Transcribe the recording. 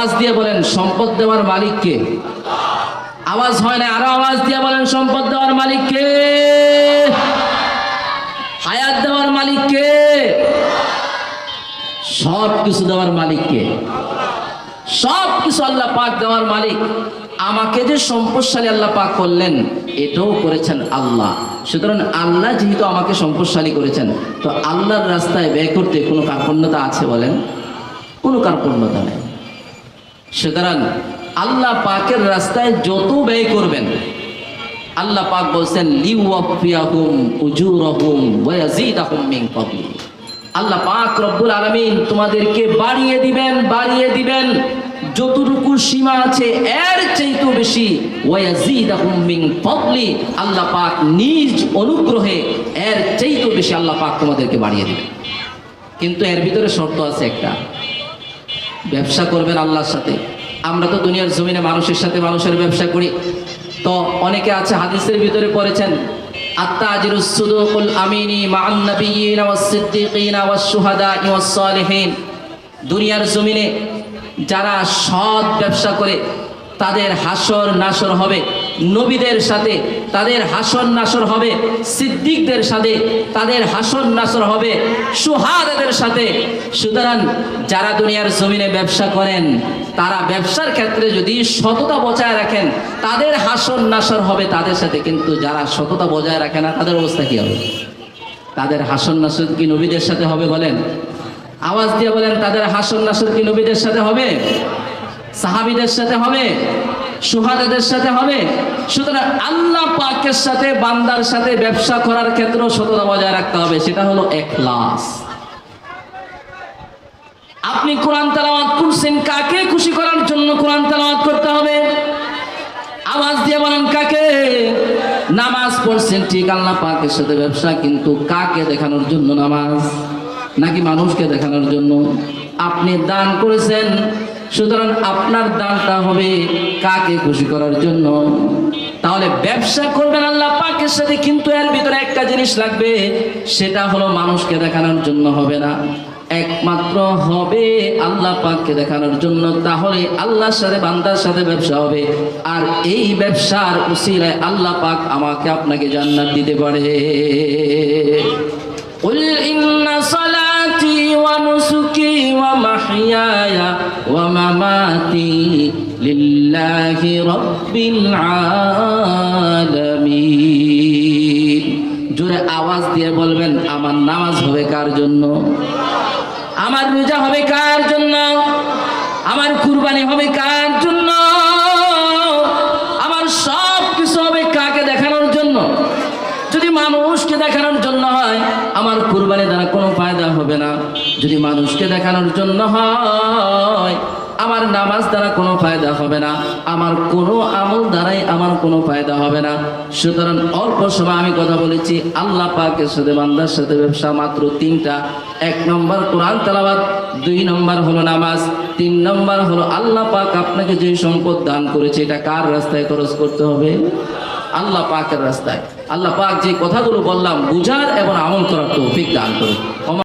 আওয়াজ দিয়ে বলেন, সম্পদ দেওয়ার মালিক কে? আওয়াজ হয় না, আরও আওয়াজ দিয়ে বলেন, সম্পদ দেওয়ার মালিক কে? হায়াত দেওয়ার মালিক কে? সব কিছু দেওয়ার মালিক কে? সব কিছু আল্লাহ পাক দেওয়ার মালিক। আমাকে যে সম্পদশালী আল্লাহ পাক করলেন, এটাও করেছেন আল্লাহ। সুতরাং আল্লাহ যেহেতু আমাকে সম্পদশালী করেছেন, তো আল্লাহর রাস্তায় ব্যয় করতে কোনো কার্পণ্যতা আছে বলেন? কোনো কার্পণ্যতা নেই। সুতরাং আল্লাহ পাকের রাস্তায় যত ব্যয় করবেন, আল্লাহ পাক বলছেন আল্লাহ পাক রব্বুল আলামিন তোমাদেরকে বাড়িয়ে দিবেন বাড়িয়ে দিবেন। যতটুকু সীমা আছে, এর চাইতেও বেশি আল্লাহ পাক নিজ অনুগ্রহে এর চাইতেও বেশি আল্লাহ পাক তোমাদেরকে বাড়িয়ে দিবেন। কিন্তু এর ভিতরে শর্ত আছে একটা। ব্যবসা করবেন আল্লাহর সাথে। আমরা তো দুনিয়ার জমিনে মানুষের সাথে মানুষের ব্যবসা করি। তো অনেকে আছে, হাদিসের ভিতরে পড়েছেন দুনিয়ার জমিনে যারা সৎ ব্যবসা করে, তাদের হাসর নাসর হবে। নবীদের সাথে তাদের হাসর নাসর হবে, সিদ্দিকদের সাথে তাদের হাসর নাসর হবে, সুহাদাদের সাথে। সুতরাং যারা দুনিয়ার জমিনে ব্যবসা করেন, তারা ব্যবসার ক্ষেত্রে যদি সততা বজায় রাখেন, তাদের হাসর নাসর হবে তাদের সাথে। কিন্তু যারা সততা বজায় রাখে না, তাদের অবস্থা কি হবে? তাদের হাসন নাসর কি নবীদের সাথে হবে বলেন? আওয়াজ দিয়ে বলেন, তাদের হাসন নাসর কি নবীদের সাথে হবে? সাহাবিদের সাথে হবে? সুহাদাদের সাথে হবে। সুতরাং আল্লাহ পাকের সাথে, বান্দার সাথে ব্যবসা করার ক্ষেত্রেও সততা বজায় রাখতে হবে। সেটা হলো এখলাস। আপনি কোরআন তেলাওয়াত করছেন কাকে খুশি করার জন্য কোরআন তেলাওয়াত করতে হবে? আওয়াজ দিয়ে বলেন কাকে? নামাজ পড়ছেন, ঠিক আল্লাহ পাকের সাথে ব্যবসা, কিন্তু কাকে দেখানোর জন্য নামাজ? নাকি মানুষকে দেখানোর জন্য? আপনি দান করেছেন সুতরাং আপনার দানটা হবে কাকে খুশি করার জন্য? তাহলে ব্যবসা করবেন আল্লাহ পাকের সাথে, কিন্তু এর ভিতরে একটা জিনিস লাগবে, সেটা হলো মানুষকে দেখানোর জন্য হবে না। একমাত্র হবে আল্লাহ পাককে দেখানোর জন্য, তাহলে আল্লাহর সাথে, বান্দার সাথে ব্যবসা হবে। আর এই ব্যবসার উসিলায় আল্লাহ পাক আমাকে আপনাকে জান্নাত দিতে পারে। لله رب العالمين জোরে আওয়াজ দিয়ে বলবেন আমার নামাজ হবে কার জন্য আমার রোজা হবে কার জন্য আমার কুরবানি হবে কার জন্য আমার সব কিছু হবে কাকে দেখানোর জন্য যদি মানুষকে দেখানোর জন্য হয় আমার কুরবানি দ্বারা কোনো ফায়দা হবে না যদি মানুষকে দেখানোর জন্য হয় আমার নামাজ দ্বারা কোনো ফায়দা হবে না, আমার কোনো আমল দ্বারাই আমার কোনো ফায়দা হবে না। সুতরাং অল্প সময় আমি কথা বলেছি, আল্লাহ পাকের সাথে, বান্দার সাথে ব্যবসা মাত্র তিনটা। এক নম্বর কোরআন তালাবাদ দুই নম্বর হলো নামাজ, তিন নম্বর হলো আল্লাহ পাক আপনাকে যে সম্পদ দান করেছে, এটা কার রাস্তায় খরচ করতে হবে? আল্লাহ পাকের রাস্তায়। আল্লাহ পাক যে কথাগুলো বললাম, বুঝার এবং আমল করার তৌফিক দান করুন।